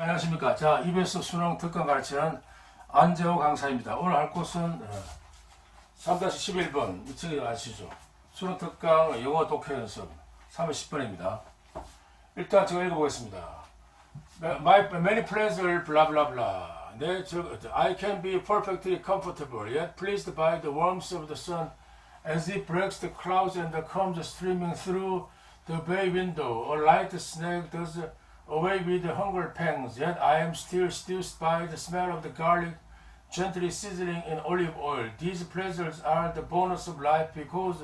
안녕하십니까. 자, EBS 수능 특강 가르치는 안재호 강사입니다. 오늘 할 곳은 어, 3-11번, 이쪽에 아시죠? 수능 특강 영어 독해 연습 3월 10번입니다. 일단 제가 읽어보겠습니다. My, many pleasure, blah, blah, blah. 내, 저, I can be perfectly comfortable, yet pleased by the warmth of the sun as it breaks the clouds and comes streaming through the bay window. A light snake does away with the hunger pangs, yet I am still seduced by the smell of the garlic gently sizzling in olive oil. These pleasures are the bonus of life because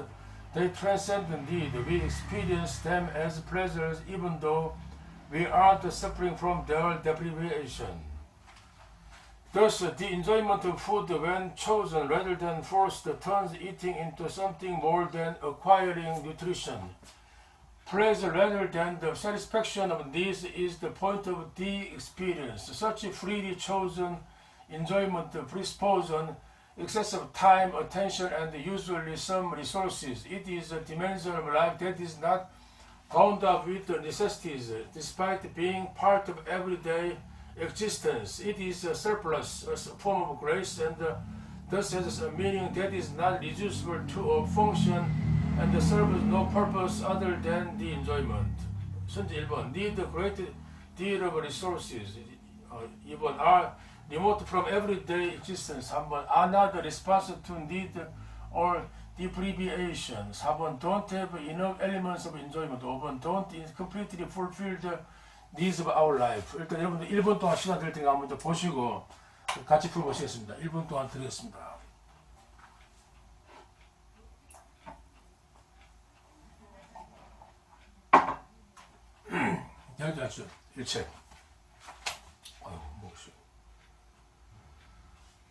they transcend need. We experience them as pleasures even though we aren't suffering from their deprivation. Thus, the enjoyment of food when chosen rather than forced turns eating into something more than acquiring nutrition. Pleasure rather than the satisfaction of this is the point of the experience. Such a freely chosen enjoyment presupposes excessive time, attention, and usually some resources. It is a dimension of life that is not bound up with the necessities, despite being part of everyday existence. It is a surplus, a form of grace, and thus has a meaning that is not reducible to a function and serves no purpose other than the enjoyment. 선제 1번 need a great deal of resources. 어, 2번 are remote from everyday existence. 3번 are not responsive to need or deprivation. 4번 don't have enough elements of enjoyment. 5번 don't completely fulfill the needs of our life. 일단 여러분들 1분 동안 시간 될 테니까 한번 더 보시고 같이 풀어보시겠습니다. 1분 동안 드리겠습니다. 열자죠 일체. 아유 목시.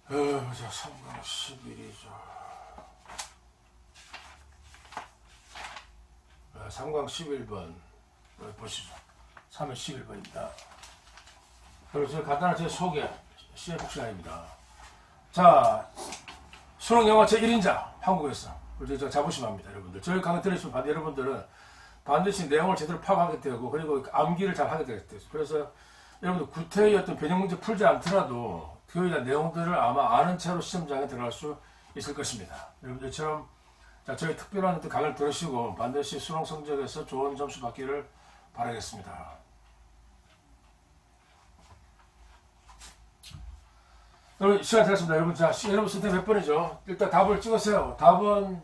어, 자 3강 11이죠. 3강 11번 보시죠. 3월 11번입니다. 그리고 저 간단한 제 소개 시작복 시간입니다. 자, 수능 영어 제 1인자 한국에서 그리고 저 자부심 합니다, 여러분들. 저희 강의 들으시면 반 여러분들은 반드시 내용을 제대로 파악하게 되고 그리고 암기를 잘 하게 되겠죠. 그래서 여러분들 구태의 어떤 변형 문제 풀지 않더라도 대한 내용들을 아마 아는 채로 시험장에 들어갈 수 있을 것입니다. 여러분들처럼 자, 저희 특별한 강의를 들으시고 반드시 수능 성적에서 좋은 점수 받기를 바라겠습니다. 여러분 시간 되었습니다. 여러분 자 여러분 선택 몇 번이죠? 일단 답을 찍으세요. 답은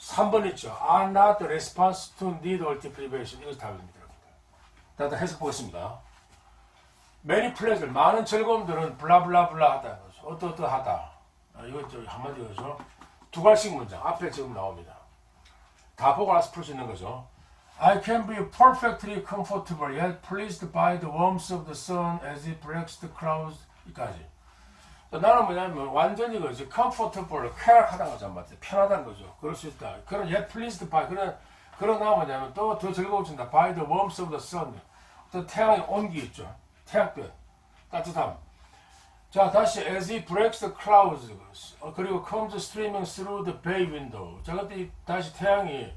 3번 있죠. Are not response to need or deprivation. 이것이 답입니다. 다들 해석 보겠습니다. Many pleasure, 많은 즐거움들은 블라블라블라 하다. 어떠어떠하다. 아, 이거 저 한마디 거죠. 두 가지씩 문장 앞에 지금 나옵니다. 다 보고 나서 풀 수 있는 거죠. I can be perfectly comfortable yet pleased by the warmth of the sun as it breaks the clouds. 이까지. 나는 뭐냐면 완전히 그지 comfortable, 쾌락하다는 거죠. 맞죠? 편하다는 거죠. 그럴 수 있다. 그런 yet pleased by 그런 그러나 뭐냐면 또 더 즐거워진다. by the warmth of the sun. 또 태양의 온기 있죠. 태양빛 따뜻함. 자 다시 as it breaks the clouds 어, 그리고 comes streaming through the bay window. 자 그때 이- 다시 태양이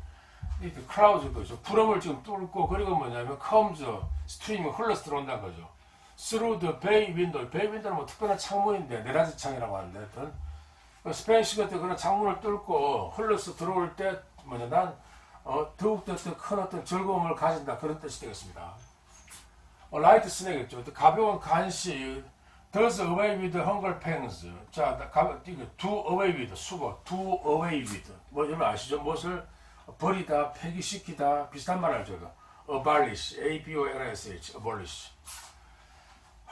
이 clouds 거죠. 구름을 지금 뚫고 그리고 뭐냐면 comes streaming 흘러서 들어온다는 거죠. Through the bay window. bay window는 뭐 특별한 창문인데 네라지 창이라고 하는데 하여튼 그 스페인시 같은 그런 창문을 뚫고 흘러서 들어올 때 뭐냐 난 어, 더욱더 큰 어떤 즐거움을 가진다 그런 뜻이 되겠습니다. 어, 라이트 스낵이죠. 또 가벼운 간식 does away with hunger pangs. 자, 나- 가, do away with 수고 do away with 뭐 여러분 아시죠? 무엇을 버리다, 폐기시키다 비슷한 말 알죠? abolish, a b o l s h, abolish.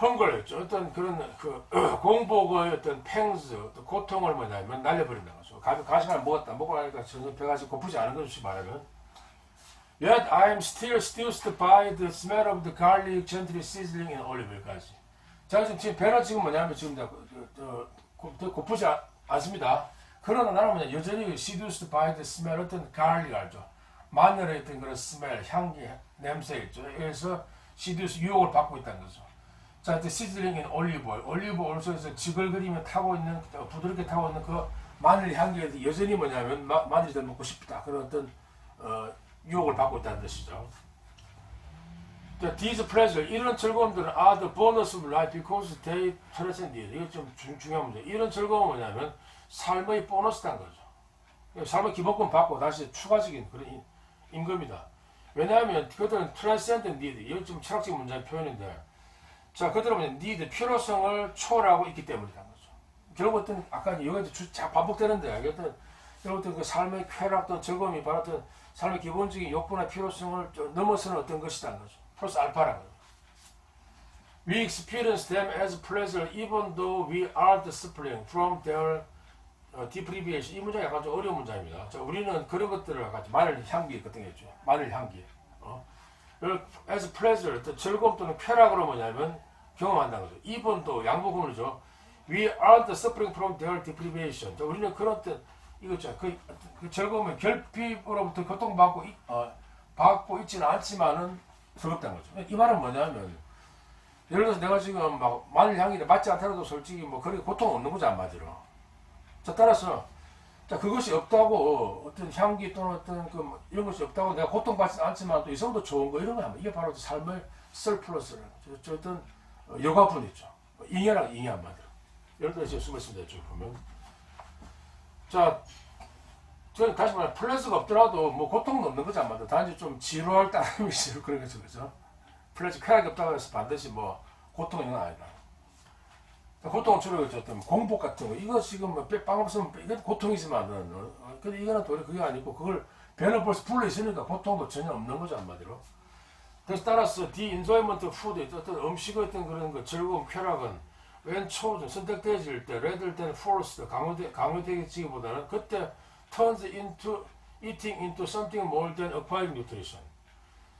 헝걸였죠. 어떤 그런 그 공복의 어떤 팽스, 어떤 고통을 뭐냐면 날려버린다는 거죠. 가, 가시를 먹었다. 먹고 나니까 전혀 배가 지금 고프지 않은 거죠. 말하면. Yet I am still seduced by the smell of the garlic gently sizzling in olive oil까지. 자, 지금, 지금 배는 지금 뭐냐면 지금 다, 그, 저, 고, 더 고프지 않, 않습니다. 그러나 나는 뭐냐, 여전히 seduced by the smell 어떤 garlic 알죠? 마늘의 어떤 그런 스멜, 향기, 냄새 있죠. 그래서 seduce, 유혹을 받고 있다는 거죠. 자, 이제 시즐링인 올리브 오일. 올리브 오일 속에서 지글거리며 타고 있는, 어, 부드럽게 타고 있는 그 마늘 향기에 여전히 뭐냐면 마, 마늘이 더 먹고 싶다. 그런 어떤, 어, 유혹을 받고 있다는 뜻이죠. 자, these pleasure 이런 즐거움들은 are the bonus of life because they transcend. 이거 좀 중, 중요한 문제. 이런 즐거움은 뭐냐면 삶의 보너스란 거죠. 삶의 기본권 받고 다시 추가적인 그런 임- 임금이다. 왜냐하면 그들은 transcend need. 이건 좀 철학적인 문제의 표현인데 자, 그들은 뭐냐, need, 필요성을 초월하고 있기 때문이라는 거죠. 결국 어떤 아까 이거 이제 반복되는데 어떤 어떤 그 삶의 쾌락 또는 즐거움이 바로 어떤 삶의 기본적인 욕구나 필요성을 좀 넘어서는 어떤 것이라는 거죠. 플러스 알파라는 거죠. We experience them as pleasure even though we are the suffering from their 어, deprivation. 이 문제가 약간 좀 어려운 문제입니다. 자, 우리는 그런 것들을 같이 마늘 향기 같은 게 있죠. 마늘 향기. As pleasure, 즐거움 또는 쾌락으로 뭐냐면 경험한다는 거죠. even though 양보구문이죠. We are the suffering from their deprivation. 자, 우리는 그런 어떤 이거죠. 그, 그 즐거움을 결핍으로부터 고통받고 있- 어, 받고 있지는 않지만은 즐겁다는 거죠. 이 말은 뭐냐면 예를 들어서 내가 지금 막 마늘 향이 맞지 않더라도 솔직히 뭐 그렇게 고통 없는 거지 한마디로. 자 따라서 자 그것이 없다고 어떤 향기 또는 어떤 그뭐 이런 것이 없다고 내가 고통받지 않지만 또 이성도 좋은 거 이런 거 하면 이게 바로 삶의 설플러스라는 저, 저 어떤 어, 여가분 있죠. 뭐 잉여랑 잉여 한마디로. 예를 들어서 지금 숨었습니다. 쭉 보면 자 저는 다시 말해 플러스가 없더라도 뭐 고통은 없는 거지 한마디로 단지 좀 지루할 따름이 있어요 그런 거죠 그죠 플러스 쾌락이 없다고 해서 반드시 뭐 고통 있는 건 아니다 주로 이제 어떤 공복 같은 거. 이거 지금 뭐빵 없으면 이건 고통이지만은 어, 어, 근데 이거는 도리 그게 아니고 그걸 배는 벌써 불러 있으니까 고통도 전혀 없는 거죠 한마디로. 그래서 따라서 디 인조이먼트 푸드 어떤 음식의 어떤 그런 그 즐거움 쾌락은 웬 초전 선택되어질 때 레들 때는 포스트 강요되 강요되기보다는 그때 turns into eating into something more than acquiring nutrition.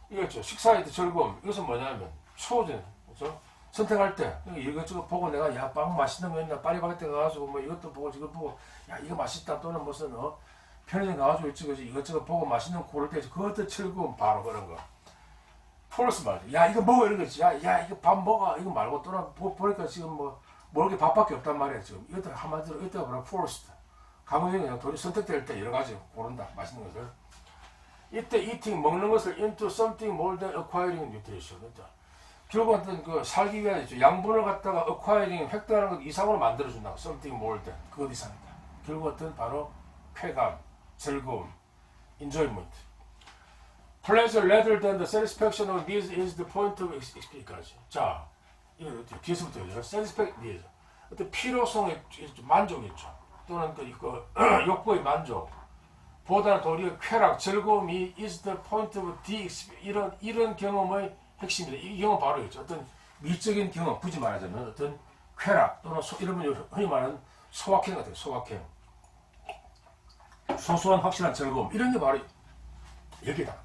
이거죠. 식사의 즐거움. 이것은 뭐냐면 초전. 그죠 선택할 때 이것저것 보고 내가 야 빵 맛있는 거 있나? 파리바게뜨 가가지고 뭐 이것도 보고 저것 보고 야 이거 맛있다. 또는 무슨 어? 편의점 가가지고 이것저것 이것저것 보고 맛있는 거 고를 때 그것도 즐거움 바로 그런 거. 포러스 말이야 야 이거 먹어 이런 거지. 야, 야 이거 밥 먹어. 이거 말고 또는 보, 보니까 지금 뭐 먹을 게 밥밖에 없단 말이야 지금. 이것도 한마디로 이것도 뭐라 포러스트 강호영이 그냥 돈이 선택될 때 여러 가지 고른다 맛있는 것을. 이때 eating 먹는 것을 into something more than acquiring nutrition. 그러니까 어떤 그 살기 위한. 양분을 갖다가 acquiring 획득하는 것 이상으로 만들어준다. something more than 그것 이상이다. 결국 어떤 바로 쾌감, 즐거움, enjoyment. pleasure rather than the satisfaction of needs is the point of experience. 자, 이거 뒤에서부터 해요. satisfaction needs. 어떤 필요성의 만족 있죠. 또는 그, 그 욕구의 만족. 보다는 도리어 쾌락, 즐거움이 is the point of the. 이런 이런 경험의 핵심이다. 이 경험 바로 있죠. 어떤 미적인 경험, 굳이 말하자면 어떤 쾌락 또는 소, 이런 분 흔히 말하는 소확행 같아요. 소확행. 소소한 확실한 즐거움 이런 게 바로 여기다.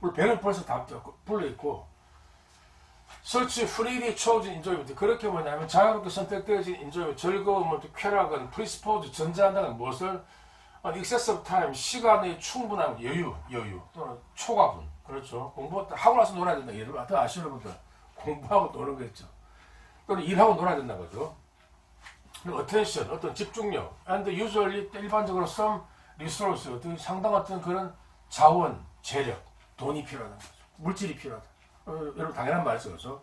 물론 배는 벌써 다 불러 있고 설치 프리리 초진 인조이먼트 그렇게 뭐냐면 자유롭게 선택되어진 인조이먼트 즐거움은 또 쾌락은 프리스포즈 전제한다는 무엇을 of time 시간의 충분한 여유 여유 또는 초과분 그렇죠. 공부 하고 나서 놀아야 된다. 예를 들어 더 아시는 분들 공부하고 노는 거겠죠. 또는 일하고 놀아야 된다 거죠. attention 어떤 집중력 and usually 일반적으로 some resource 어떤 상당한 어떤 그런 자원 재력 돈이 필요하다. 물질이 필요하다. 어, 여러분 당연한 말이죠. 그래서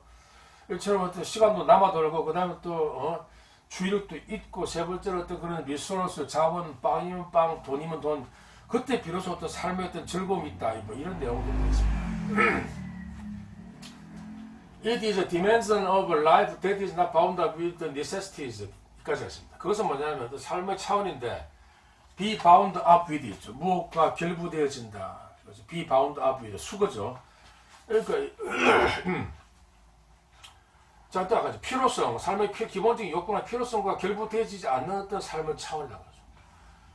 이처럼 어떤 시간도 남아 돌고 그 다음에 또 어, 주의력도 있고 세 번째로 어떤 그런 리소스 자원 빵이면 빵 돈이면 돈 그때 비로소 어떤 삶의 어떤 즐거움이 있다 뭐 이런 내용들이 있습니다. It is a dimension of life that is not bound with the necessities. 까지 했습니다. 그것은 뭐냐면 삶의 차원인데 be bound up with 있죠. 무엇과 결부되어진다. 그래서 be bound up with 수거죠. 그러니까 자, 또 아까 필요성, 삶의 피- 기본적인 욕구나 필요성과 결부되어지지 않는 어떤 삶의 차원이라는 거죠.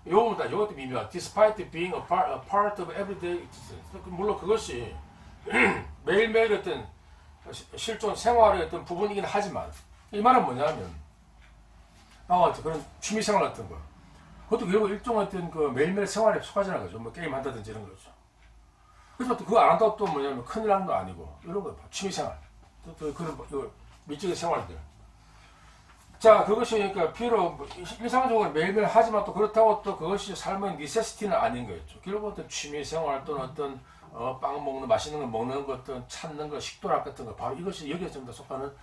요거보다 요것도 미묘하. Despite being a part, a part of everyday existence. 물론 그것이 매일매일 어떤 시- 실존 생활의 어떤 부분이긴 하지만 이 말은 뭐냐면 아까 그런 취미생활 같은 거 그것도 결국 일종의 어떤 그 매일매일 생활에 속하지는 거죠. 뭐 게임 한다든지 이런 거죠. 그래서 또 그거 안 한다고 또 뭐냐면 큰일 난 거 아니고 이런 거 취미생활 또, 또 그런 뭐 이거 미적인 생활들 자 그것이 그러니까 비록 뭐 일상적으로 매일매일 하지만 또 그렇다고 또 그것이 삶의 니세시티는 아닌 거였죠 결국 어떤 취미 생활 또는 어떤 어, 빵 먹는 맛있는 거 먹는 것들 찾는 거 식도락 같은 거 바로 이것이 여기에 전부 다 속하는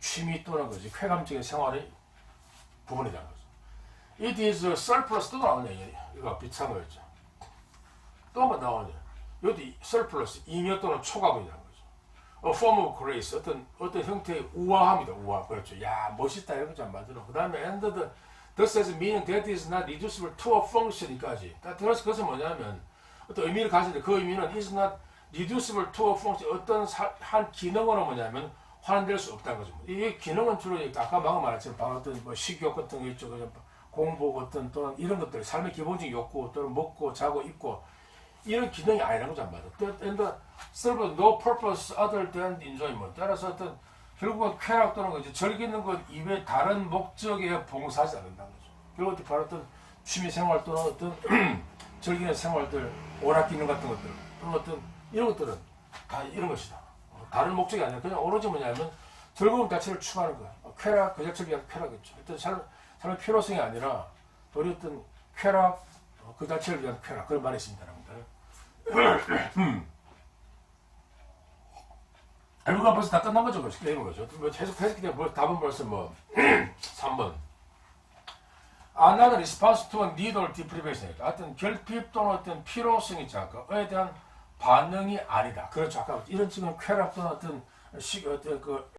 취미 또는 거지 쾌감적인 생활의 부분이라는 거죠. It is a surplus 또 나오네 이거 비슷한 거였죠. 또 한번 나오네. 여기 surplus 잉여 또는 초과분이라 A form of grace 어떤 어떤 형태의 우아함이다 우아 그렇죠. 야 멋있다 이런 거좀 만들어. 그 다음에 and the thus as meaning that is not reducible to a function까지. 그래서 그것은 뭐냐면 어떤 의미를 가지는데 그 의미는 is not reducible to a function 어떤 사- 한 기능으로 뭐냐면 환원될 수 없다는 거죠. 이 기능은 주로 아까 방금 말했지만 바로 어떤 뭐 식욕 같은 거 있죠. 공부 같은 또는 이런 것들 삶의 기본적인 욕구 또는 먹고 자고 입고 이런 기능이 아니라는 맞아. And the serve no purpose other than enjoyment. 따라서 어떤 결국은 쾌락 또는 이제 즐기는 것 이외에 다른 목적에 봉사하지 않는다는 거죠. 결국 바로 어떤 취미 생활 또는 어떤 즐기는 생활들, 오락 기능 같은 것들 또는 어떤 이런 것들은 다 이런 것이다. 어, 다른 목적이 아니라 그냥 오로지 뭐냐면 즐거움 자체를 추구하는 거야. 어, 쾌락 그 위한 쾌락이죠. 어떤 삶, 삶의 필요성이 아니라 도리 어떤 쾌락 어, 그 자체를 위한 쾌락 그런 말이 있습니다, 여러분들. 결국은 벌써 다 끝난 거죠, 그렇게 되는 거죠. 뭐 계속 되면 뭐 답은 벌써 뭐 3번. Another response to a need or deprivation. 어떤 결핍 또는 어떤 필요성이 있지 않고 그에 대한 반응이 아니다. 그렇죠. 아까 이런 지금 쾌락 또는 어떤 식 어떤 그